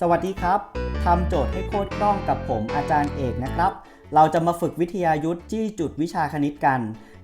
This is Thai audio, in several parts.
สวัสดีครับ ทำโจทย์ให้โคตรกล้องกับผมอาจารย์เอกนะครับ เราจะมาฝึกวิทยายุทธ์จี้จุดวิชาคณิตกัน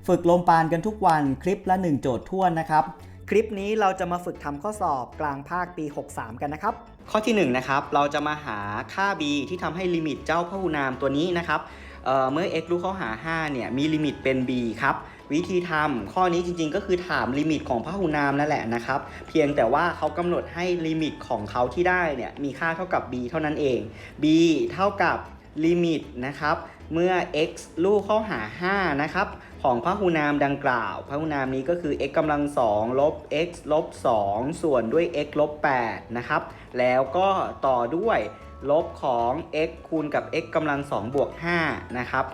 ฝึกลมปานกันทุกวันคลิปละ 1 โจทย์ท่วนนะครับ คลิปนี้เราจะมาฝึกทำข้อสอบกลางภาคปี 63 กันนะครับ ข้อที่1นะครับ เราจะมาหาค่า b ที่ทำให้ลิมิตเจ้าพหุนามตัวนี้นะครับ เเมื่อ x รู้เข้าหา 5 เนี่ย มีลิมิตเป็น b ครับ วิธีทำข้อนี้จริงๆ ก็คือถามลิมิตของพหุนามนั่นแหละนะครับ เพียงแต่ว่าเขากำหนดให้ลิมิตของเขาที่ได้เนี่ย มีค่าเท่ากับ b เท่านั้นเอง b เท่ากับลิมิตนะครับ เมื่อ x ลูกเข้าหา 5 นะครับ ของพหุนามดังกล่าว พหุนามนี้ก็คือ x กำลัง2ลบ x ลบ 2 ส่วนด้วย x ลบ 8 นะครับ แล้วก็ต่อด้วย ลบของ x คูณกับ x กำลัง2บวก5นะครับ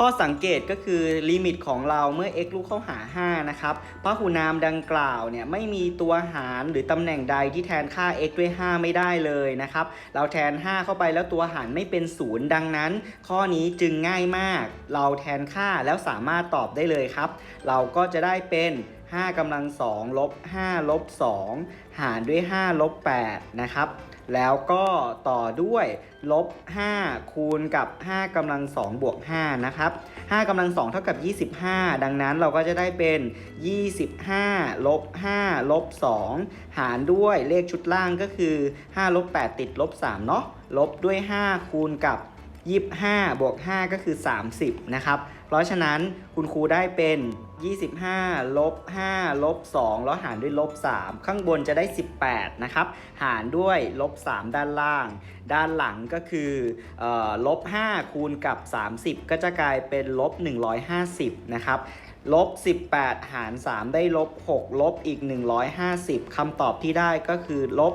ข้อสังเกตก็คือลิมิตของเราเมื่อ x ลูกเข้าหา 5 นะครับพหุนามดังกล่าวเนี่ยไม่มีตัวหารหรือตำแหน่งใดที่แทนค่า x ด้วย 5 ไม่ได้เลยนะครับ เราแทน 5 เข้าไปแล้วตัวหารไม่เป็น 0 ดังนั้น ข้อนี้จึงง่ายมาก เราแทนค่าแล้วสามารถตอบได้เลยครับ เราก็จะได้เป็น5กำลัง2ลบ5ลบ2หารด้วย5ลบ8นะครับ แล้วก็ต่อด้วยลบ 5 คูณกับ 5กำลัง2บวก5นะครับ5กำลัง2เท่ากับ 25 ดังนั้นเราก็จะได้เป็น 25ลบ5ลบ2หารด้วยเลขชุดล่างก็คือ5ลบ8ติดลบ3เนาะลบด้วย 5 คูณกับ 25บวก5ก็คือ 30 นะครับ เพราะฉะนั้นคุณครูได้เป็น 25ลบ5ลบ2แล้วหารด้วยลบ3ข้างบนจะได้ 18 นะครับ หารด้วยลบ3ด้านล่าง ด้านหลังก็คืออลบ5คูณกับ 30 ก็จะกลายเป็นลบ 150 นะครับลบ 18 หาร 3 ได้ลบ 6 ลบอีก 150 คำตอบที่ได้ก็คือลบ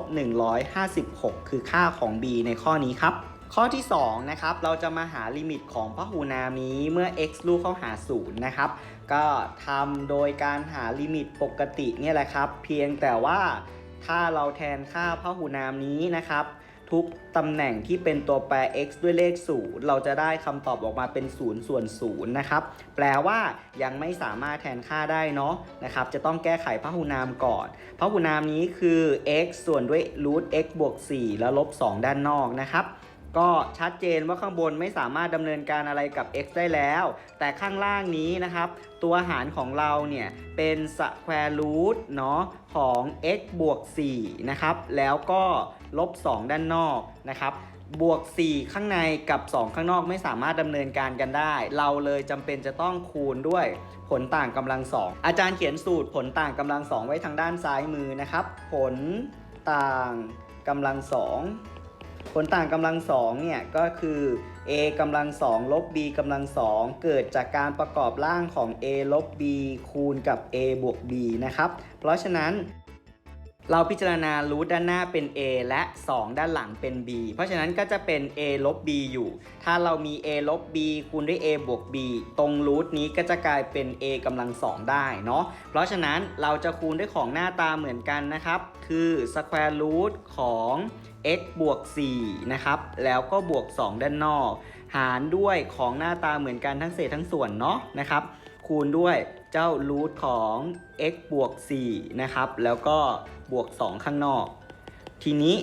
156 คือค่าของ b ในข้อนี้ครับ ข้อที่ 2 นะครับ เราจะมาหาลิมิตของพหุนามี้เมื่อ x ลูกเข้าหา 0 นะครับ ก็ทำโดยการหาลิมิตปกติเนี่ยแหละครับ เพียงแต่ว่าถ้าเราแทนค่าพหุนามนี้นะครับ ทุกตำแหน่งที่เป็นตัวแปร x ด้วยเลข 0 เราจะได้คำตอบออกมาเป็น 0 ส่วน 0 นะครับ แปลว่ายังไม่สามารถแทนค่าได้เนาะนะครับ จะต้องแก้ไขพหุนามก่อนพหุนามนี้คือ x ส่วนด้วย root x บวก 4 แล้วลบ 2 ด้านนอกนะครับ ก็ชัดเจนว่าข้างบนไม่สามารถดำเนินการอะไรกับ x ได้แล้ว แต่ข้างล่างนี้นะครับ ตัวหารของเราเนี่ย เป็น square root เนาะของ x บวก4นะครับ แล้วก็ลบ 2 ด้านนอกนะครับบวก 4 ข้างในกับ 2 ข้างนอกไม่สามารถดำเนินการกันได้ เราเลยจำเป็นจะต้องคูณด้วยผลต่างกำลังสอาจารย์เขียนสูตรผลต่างกำลังสองไว้ทางด้านซ้ายมือนะครับ ผลต่างกำลังสอง ผลต่างกำลังสองเนี่ยก็คือ a กำลังสองลบ b กำลังสองเกิดจากการประกอบร่างของ a ลบ b คูณกับ a บวก b นะครับ เพราะฉะนั้น เราพิจารณารูทด้านหน้าเป็น a และ 2 ด้านหลังเป็น b เพราะฉะนั้นก็จะเป็น a ลบ b อยู่ ถ้าเรามี a ลบ b คูณด้วย a บวก b ตรงรูทนี้ก็จะกลายเป็น a กำลังสองได้เนาะ เพราะฉะนั้นเราจะคูณด้วยของหน้าตาเหมือนกันนะครับ คือ square root ของ x บวก 4 นะครับ แล้วก็บวก 2 ด้านนอก หารด้วยของหน้าตาเหมือนกันทั้งเศษทั้งส่วนเนาะนะครับ คูณด้วยเจ้ารูทของ x บวก 4 นะครับ แล้วก็ บวก 2 ข้างนอก ทีนี้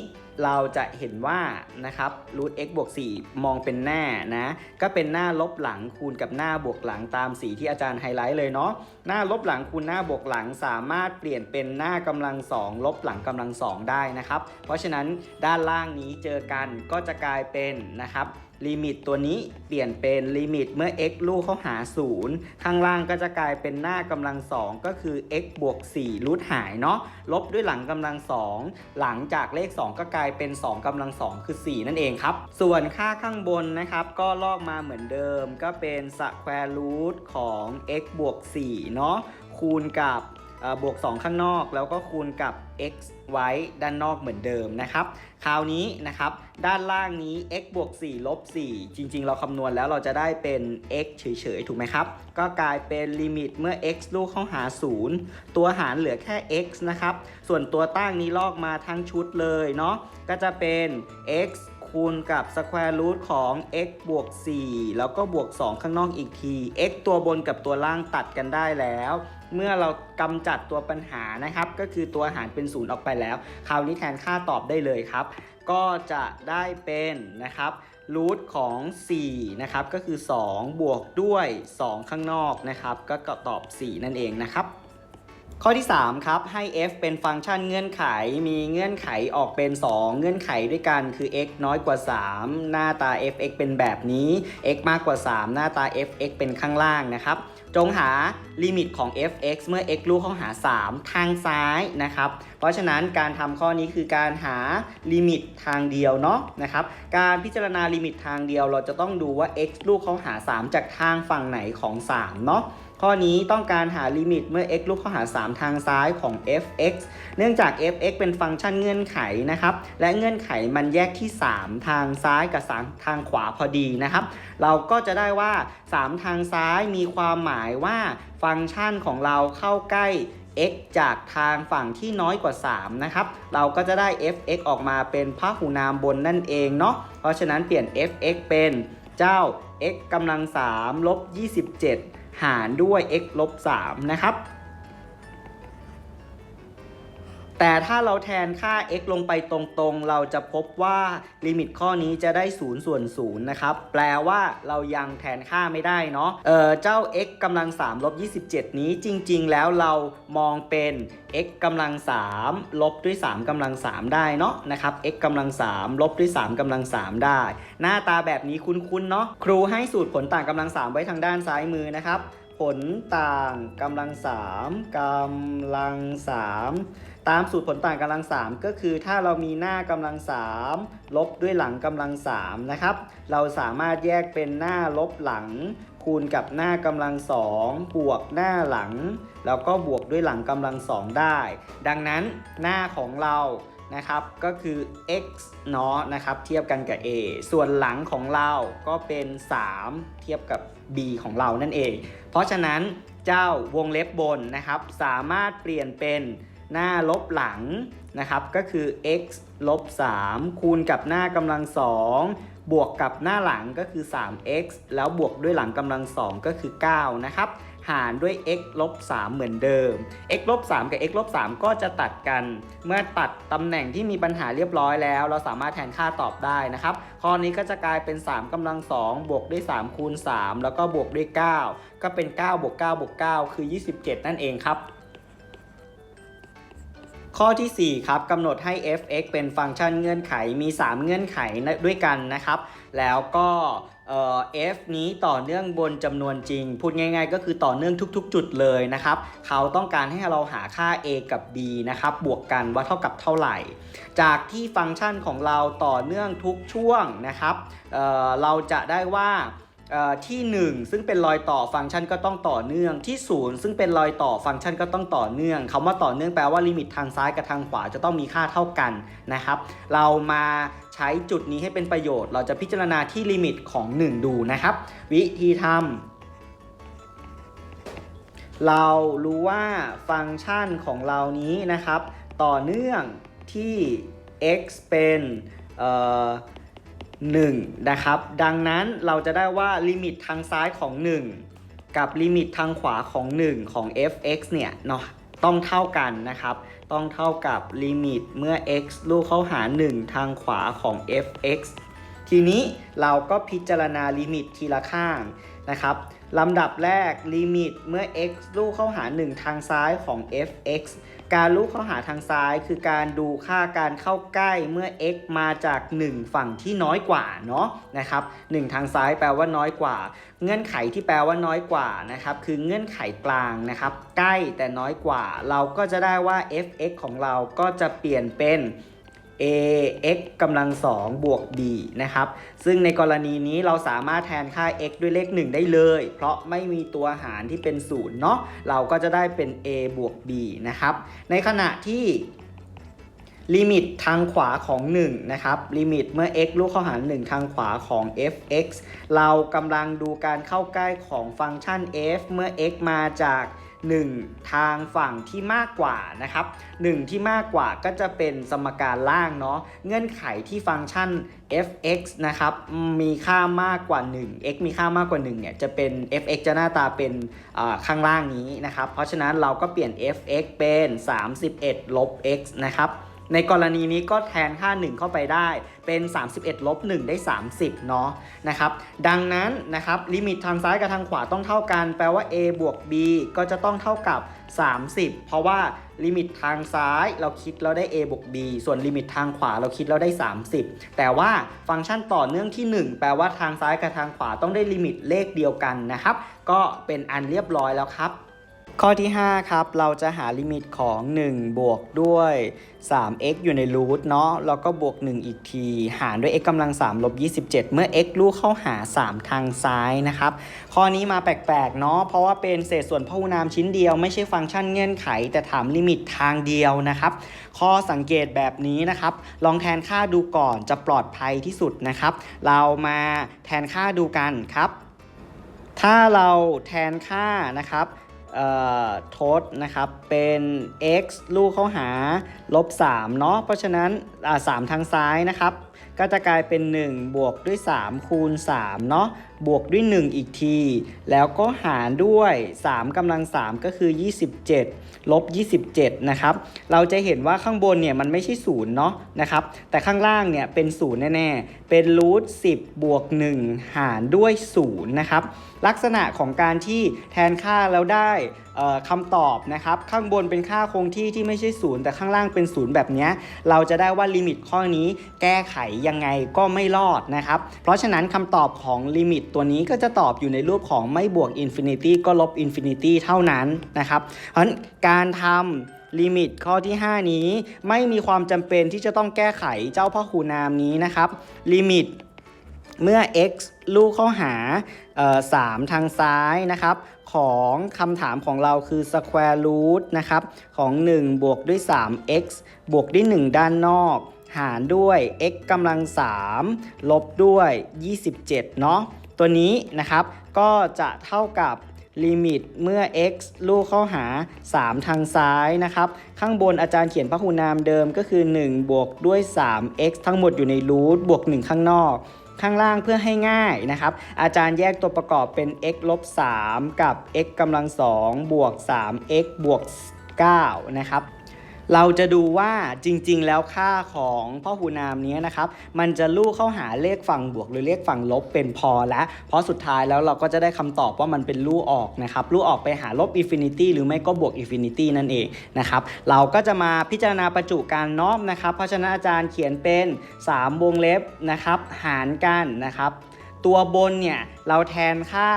เราจะเห็นว่านะครับรูท x บวก 4 มองเป็นหน้านะ ก็เป็นหน้าลบหลังคูณกับหน้าบวกหลังตามสีที่อาจารย์ไฮไลท์เลยเนาะ หน้าลบหลังคูณหน้าบวกหลังสามารถเปลี่ยนเป็นหน้ากำลังสองลบหลังกำลังสองได้นะครับ เพราะฉะนั้นด้านล่างนี้เจอกันก็จะกลายเป็นนะครับ ลิมิตตัวนี้เปลี่ยนเป็นลิมิตเมื่อ x ลูกเข้าหา 0 ข้างล่างก็จะกลายเป็นหน้ากำลังสองก็คือ x บวก4รูทหายเนาะลบด้วยหลังกำลังสองหลังจากเลข 2 ก็กลายเป็น 2กำลังสองคือ 4 นั่นเองครับ ส่วนค่าข้างบนนะครับ ก็ลอกมาเหมือนเดิม ก็เป็น square root ของ x บวก4เนาะคูณกับ บวก 2 ข้างนอก แล้วก็คูณกับ x ไว้ด้านนอกเหมือนเดิมนะครับ คราวนี้นะครับด้านล่างนี้ x บวก4ลบ4จริง ๆ เราคำนวณแล้วเราจะได้เป็น x เฉย ๆ ถูกไหมครับ ก็กลายเป็นลิมิตเมื่อ x ลูกเข้าหา 0 ตัวหารเหลือแค่ x นะครับ ส่วนตัวตั้งนี้ลอกมาทั้งชุดเลยเนาะก็จะเป็น x คูณกับ square root ของ x บวก 4 แล้วก็บวก 2 ข้างนอกอีกที x ตัวบนกับตัวล่างตัดกันได้แล้ว เมื่อเรากำจัดตัวปัญหานะครับ ก็คือตัวหารเป็นศูนย์ออกไปแล้ว คราวนี้แทนค่าตอบได้เลยครับ ก็จะได้เป็นนะครับรูทของ4นะครับก็คือ 2 บวกด้วย 2 ข้างนอกนะครับ ก็ตอบ 4 นั่นเองนะครับข้อที่ 3 ครับ ให้ f เป็นฟังก์ชันเงื่อนไข มีเงื่อนไขออกเป็น 2 เงื่อนไขด้วยกัน คือ x น้อยกว่า 3 หน้าตา f(x) เป็นแบบนี้ x มากกว่า 3 หน้าตา f(x) เป็นข้างล่างนะครับจงหาลิมิตของ f(x) เมื่อ x ลูกเข้าหา 3 ทางซ้ายนะครับ เพราะฉะนั้นการทำข้อนี้คือการหาลิมิตทางเดียวเนาะนะครับ การพิจารณาลิมิตทางเดียวเราจะต้องดูว่า x ลูกเข้าหา 3 จากทางฝั่งไหนของ 3 เนาะข้อนี้ต้องการหาลิมิตเมื่อ x ลูกเข้าหา 3 ทางซ้ายของ f(x) เนื่องจาก f(x) เป็นฟังก์ชันเงื่อนไขนะครับ และเงื่อนไขมันแยกที่ 3 ทางซ้ายกับ3ทางขวาพอดีนะครับ เราก็จะได้ว่า 3 ทางซ้ายมีความหมายายว่าฟังก์ชันของเราเข้าใกล้ x จากทางฝั่งที่น้อยกว่า 3 นะครับ เราก็จะได้ f(x) ออกมาเป็นพหุนามบนนั่นเองเนาะ เพราะฉะนั้นเปลี่ยน f(x) เป็นเจ้า x กำลัง3ลบ27 หารด้วย x ลบ3นะครับ แต่ถ้าเราแทนค่า x ลงไปตรงๆ เราจะพบว่าลิมิตข้อนี้จะได้ 0 ส่วน0นะครับ แปลว่าเรายังแทนค่าไม่ได้เนาะ เออเจ้า x กำลัง3ลบ27 นี้จริง ๆ แล้วเรามองเป็น x กำลัง3ลบด้วย 3กำลัง 3 ได้เนาะนะครับ x กำลัง3ลบด้วย 3กำลัง 3 ได้ หน้าตาแบบนี้คุ้นๆ เนาะ ครูให้สูตรผลต่างกำลัง 3 ไว้ทางด้านซ้ายมือนะครับ ผลต่างกำลัง3กำลัง3ตามสูตรผลต่างกำลัง3ก็คือถ้าเรามีหน้ากำลัง3ลบด้วยหลังกำลัง3นะครับ เราสามารถแยกเป็นหน้าลบหลัง คูณกับหน้ากำลัง2บวกหน้าหลัง แล้วก็บวกด้วยหลังกำลัง2ได้ ดังนั้นหน้าของเรานะครับก็คือ x เนาะนะครับเทียบกันกับ a ส่วนหลังของเราก็เป็น 3 เทียบกับ b ของเรานั่นเอง เพราะฉะนั้นเจ้าวงเล็บบนนะครับ สามารถเปลี่ยนเป็นหน้าลบหลังนะครับ ก็คือ x ลบ3คูณกับหน้ากำลัง2 บวกกับหน้าหลังก็คือ 3x แล้วบวกด้วยหลังกำลัง 2 ก็คือ 9 นะครับ หารด้วย x ลบ 3 เหมือนเดิม x ลบ 3 กับ x ลบ 3 ก็จะตัดกัน เมื่อตัดตำแหน่งที่มีปัญหาเรียบร้อยแล้ว เราสามารถแทนค่าตอบได้นะครับ ข้อนี้ก็จะกลายเป็น 3กำลัง 2 บวกด้วย 3 คูณ 3 แล้วก็บวกด้วย 9 ก็เป็น 9 บวก 9 บวก 9 คือ 27 นั่นเองครับ ข้อทีสี่ 4 ครับกำหนดให้ f(x) เป็นฟังก์ชันเงื่อนไขมี 3 เงื่อนไขด้วยกันนะครับ แล้วก็เอ่อ f นี้ต่อเนื่องบนจำนวนจริง พูดง่าย ๆ ก็คือต่อเนื่องทุก ๆ จุดเลยนะครับ เขาต้องการให้เราหาค่า a กับ b นะครับ บวกกันว่าเท่ากับเท่าไหร่ จากที่ฟังก์ชันของเราต่อเนื่องทุกช่วงนะครับเเราจะได้ว่า ที่ 1 ซึ่งเป็นรอยต่อฟังก์ชันก็ต้องต่อเนื่องที่ 0 ซึ่งเป็นรอยต่อฟังก์ชันก็ต้องต่อเนื่องคำว่าต่อเนื่องแปลว่าลิมิตทางซ้ายกับทางขวาจะต้องมีค่าเท่ากันนะครับ เรามาใช้จุดนี้ให้เป็นประโยชน์ เราจะพิจารณาที่ลิมิตของ 1 ดูนะครับ วิธีทำเรารู้ว่าฟังก์ชันของเรานี้นะครับ ต่อเนื่องที่ x เป็นเอ่อ 1 นะครับ ดังนั้นเราจะได้ว่าลิมิตทางซ้ายของ 1 กับลิมิตทางขวาของ 1 ของ f(x) เนี่ยเนาะต้องเท่ากันนะครับ ต้องเท่ากับลิมิตเมื่อ x ลูกเข้าหา 1 ทางขวาของ f(x) ทีนี้เราก็พิจารณาลิมิตทีละข้างนะครับลำดับแรกลิมิตเมื่อ x ลูกเข้าหา 1 ทางซ้ายของ f(x) การลูกเข้าหาทางซ้ายคือการดูค่าการเข้าใกล้เมื่อ x มาจาก 1 ฝั่งที่น้อยกว่าเนาะนะครับ1ทางซ้ายแปลว่าน้อยกว่า เงื่อนไขที่แปลว่าน้อยกว่านะครับคือเงื่อนไขกลางนะครับใกล้แต่น้อยกว่า เราก็จะได้ว่า f(x) ของเราก็จะเปลี่ยนเป็น ax กำลัง 2 บวก b นะครับ ซึ่งในกรณีนี้เราสามารถแทนค่า x ด้วยเลข 1 ได้เลย เพราะไม่มีตัวหารที่เป็น0เนาะ เราก็จะได้เป็น a บวก b นะครับ ในขณะที่ลิมิตทางขวาของ 1 นะครับ ลิมิตเมื่อ x ลูกเข้าหาร 1 ทางขวาของฟ (x) เรากำลังดูการเข้าใกล้ของฟังก์ชัน f เมื่อ x มาจาก 1 ทางฝั่งที่มากกว่านะครับ1ที่มากกว่าก็จะเป็นสมการล่างเนาะเงื่อนไขที่ฟังก์ชัน f(x) นะครับมีค่ามากกว่า 1 x มีค่ามากกว่า1เนี่ยจะเป็น f(x) จะหน้าตาเป็นข้างล่างนี้นะครับ เพราะฉะนั้นเราก็เปลี่ยน f(x) เป็น 31 ลบ x นะครับ ในกรณีนี้ก็แทนค่า 1 เข้าไปได้ เป็น 31ลบ1ได้ 30 เนาะนะครับ ดังนั้นนะครับลิมิตทางซ้ายกับทางขวาต้องเท่ากัน แปลว่า a บวก b ก็จะต้องเท่ากับ 30 เพราะว่าลิมิตทางซ้ายเราคิดเราได้ a บวก b ส่วนลิมิตทางขวาเราคิดเราได้ 30 แต่ว่าฟังก์ชันต่อเนื่องที่ 1 แปลว่าทางซ้ายกับทางขวาต้องได้ลิมิตเลขเดียวกันนะครับ ก็เป็นอันเรียบร้อยแล้วครับ ข้อที่ 5 ครับ เราจะหาลิมิตของ 1 บวกด้วย 3x อยู่ในรูทเนาะแล้วก็บวก 1 อีกที หารด้วย x กำลัง 3 ลบ 27 เมื่อ x ลูกเข้าหา 3 ทางซ้ายนะครับ ข้อนี้มาแปลกๆเนาะเพราะว่าเป็นเศษส่วนพหุนามชิ้นเดียว ไม่ใช่ฟังก์ชันเงื่อนไข แต่ถามลิมิตทางเดียวนะครับ ข้อสังเกตแบบนี้นะครับ ลองแทนค่าดูก่อนจะปลอดภัยที่สุดนะครับ เรามาแทนค่าดูกันครับ ถ้าเราแทนค่านะครับ โทษนะครับ เป็น x ลูกเข้าหาลบ3เนาะ เพราะฉะนั้นสามทางซ้ายนะครับ ก็จะกลายเป็น 1 บวกด้วย 3 คูณ3เนาะ บวกด้วย 1 อีกที แล้วก็หารด้วย3กำลัง 3 ก็คือ 27ลบ27 นะครับ เราจะเห็นว่าข้างบนเนี่ยมันไม่ใช่ศูนย์เนาะนะครับ แต่ข้างล่างเนี่ยเป็นศูนย์แน่ๆ เป็นรูท10 บวก 1 หารด้วย0นะครับ ลักษณะของการที่แทนค่าแล้วได้คำตอบนะครับ ข้างบนเป็นค่าคงที่ที่ไม่ใช่ศูนย์แต่ข้างล่างเป็นศูนย์แบบเนี้ยเราจะได้ว่าลิมิตข้อนี้แก้ไขยังไงก็ไม่รอดนะครับ เพราะฉะนั้นคำตอบของลิมิตตัวนี้ก็จะตอบอยู่ในรูปของไม่บวกอินฟินิตี้ก็ลบอินฟินิตี้เท่านั้นนะครับเพราะฉะนั้นการทำลิมิตข้อที่ 5 นี้ไม่มีความจำเป็นที่จะต้องแก้ไขเจ้าพ่อคูณามนี้นะครับ ลิมิตเมื่อ x ลูกเข้าหา 3 ทางซ้ายนะครับ ของคำถามของเราคือ square root นะครับ ของ 1 บวกด้วย 3x บวกด้วย 1 ด้านนอก หารด้วย x กำลัง 3 ลบด้วย 27 เนาะ ตัวนี้นะครับ ก็จะเท่ากับลิมิตเมื่อ x ลูกเข้าหา 3 ทางซ้ายนะครับ ข้างบนอาจารย์เขียนพหุนามเดิมก็คือ 1 บวกด้วย 3x ทั้งหมดอยู่ในรูทบวก 1 ข้างนอก ข้างล่างเพื่อให้ง่ายนะครับ อาจารย์แยกตัวประกอบเป็น x ลบ3กับ x กำลัง2บวก 3x บวก9นะครับ เราจะดูว่าจริง ๆ แล้วค่าของพ่อหูนามนี้นะครับ มันจะลู่เข้าหาเลขฝั่งบวก หรือเลขฝั่งลบเป็นพอแล้วเพราะสุดท้ายแล้วเราก็จะได้คำตอบว่ามันเป็นลู่ออกนะครับลู่ออกไปหาลบอินฟินิตี้หรือไม่ก็บวกอินฟินิตี้นั่นเองนะครับ เราก็จะมาพิจารณาประจุการน้อมนะครับ เพราะฉะนั้นอาจารย์เขียนเป็น 3 วงเล็บนะครับ หารกันนะครับ ตัวบนเนี่ยเราแทนค่า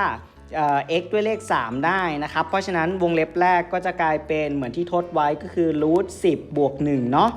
x ด้วยเลข 3 ได้นะครับ เพราะฉะนั้นวงเล็บแรกก็จะกลายเป็นเหมือนที่ทดไว้ก็คือรูท10บวก1เนาะ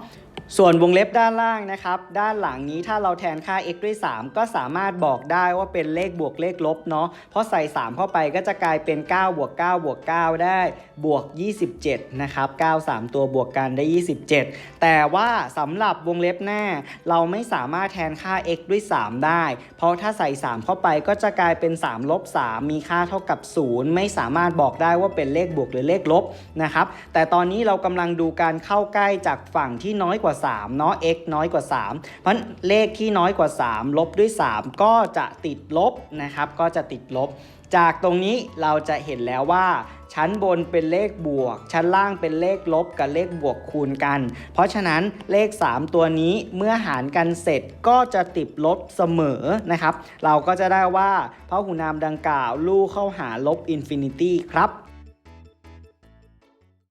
ส่วนวงเล็บด้านล่างนะครับ ด้านหลังนี้ถ้าเราแทนค่า x ด้วย 3 ก็สามารถบอกได้ว่าเป็นเลขบวกเลขลบเนาะเพราะใส่ 3 เข้าไปก็จะกลายเป็น 9 บวก 9 บวก 9 ได้บวก 27 นะครับ 9 3 ตัวบวกกันได้ 27 แต่ว่าสำหรับวงเล็บหน้า เราไม่สามารถแทนค่า x ด้วย 3 ได้ เพราะถ้าใส่ 3 เข้าไปก็จะกลายเป็น 3 ลบ 3 มีค่าเท่ากับ 0 ไม่สามารถบอกได้ว่าเป็นเลขบวกหรือเลขลบนะครับแต่ตอนนี้เรากำลังดูการเข้าใกล้จากฝั่งที่น้อยกว่า3เนาะ x น้อยกว่า 3 เพราะเลขที่น้อยกว่า 3 ลบด้วย 3 ก็จะติดลบนะครับ ก็จะติดลบ จากตรงนี้เราจะเห็นแล้วว่าชั้นบนเป็นเลขบวก ชั้นล่างเป็นเลขลบกับเลขบวกคูณกัน เพราะฉะนั้นเลข 3 ตัวนี้เมื่อหารกันเสร็จก็จะติดลบเสมอนะครับ เราก็จะได้ว่าพหุนามดังกล่าว ลู่เข้าหาลบอินฟินิตี้ครับ